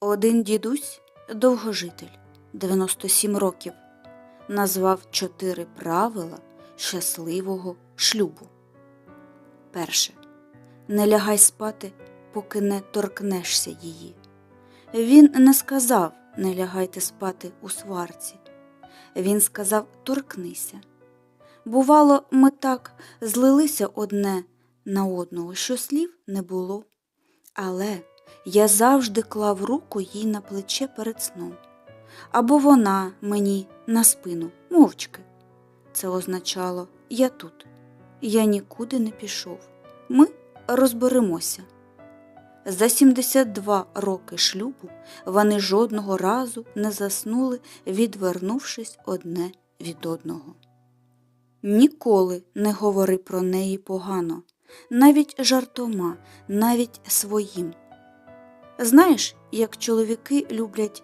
Один дідусь, довгожитель, 97 років, назвав чотири правила щасливого шлюбу. Перше. Не лягай спати, поки не торкнешся її. Він не сказав не лягайте спати у сварці. Він сказав торкнися. Бувало, ми так злилися одне на одного, що слів не було. Але я завжди клав руку їй на плече перед сном. Або вона мені на спину, мовчки. Це означало я тут, я нікуди не пішов. Ми розберемося. За 72 роки шлюбу вони жодного разу не заснули, відвернувшись одне від одного. Ніколи не говори про неї погано, навіть жартома, навіть своїм. Знаєш, як чоловіки люблять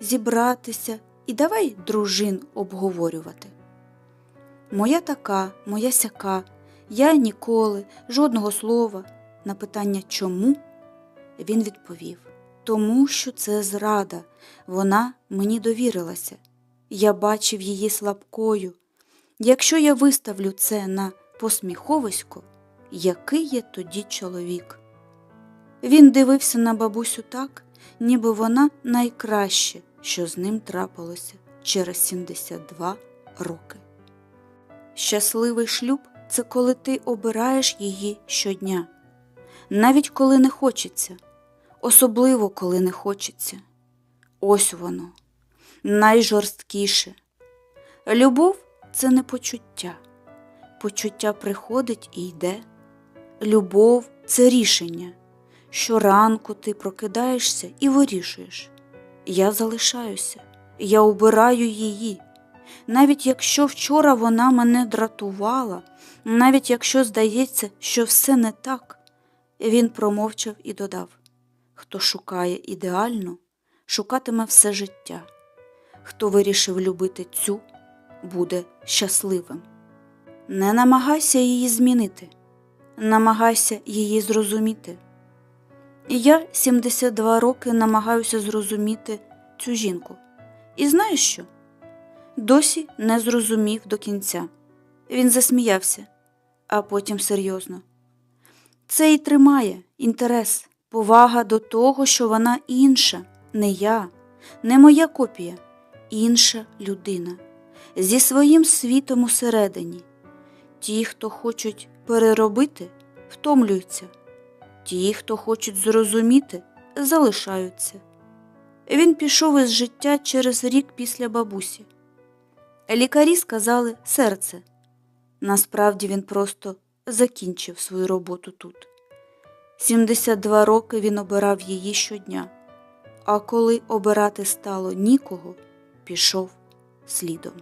зібратися і давай дружин обговорювати. Моя така, моя сяка, я ніколи, жодного слова. На питання чому він відповів тому, що це зрада, вона мені довірилася. Я бачив її слабкою. Якщо я виставлю це на посміховисько, який є тоді чоловік? Він дивився на бабусю так, ніби вона найкраще, що з ним трапилося через 72 роки. Щасливий шлюб це коли ти обираєш її щодня, навіть коли не хочеться, особливо коли не хочеться. Ось воно, найжорсткіше. Любов це не почуття. Почуття приходить і йде. Любов це рішення. Щоранку ти прокидаєшся і вирішуєш. Я залишаюся, я обираю її. Навіть якщо вчора вона мене дратувала, навіть якщо здається, що все не так, він промовчав і додав хто шукає ідеальну, шукатиме все життя. Хто вирішив любити цю, буде щасливим. Не намагайся її змінити, намагайся її зрозуміти. Я 72 роки намагаюся зрозуміти цю жінку. І знаєш що? Досі не зрозумів до кінця. Він засміявся, а потім серйозно. Це і тримає інтерес, повага до того, що вона інша, не я, не моя копія, інша людина зі своїм світом усередині. Ті, хто хочуть переробити, втомлюються, ті, хто хочуть зрозуміти, залишаються. Він пішов із життя через рік після бабусі. Лікарі сказали серце. Насправді він просто закінчив свою роботу тут. 72 роки він обирав її щодня, а коли обирати стало нікого, пішов слідом.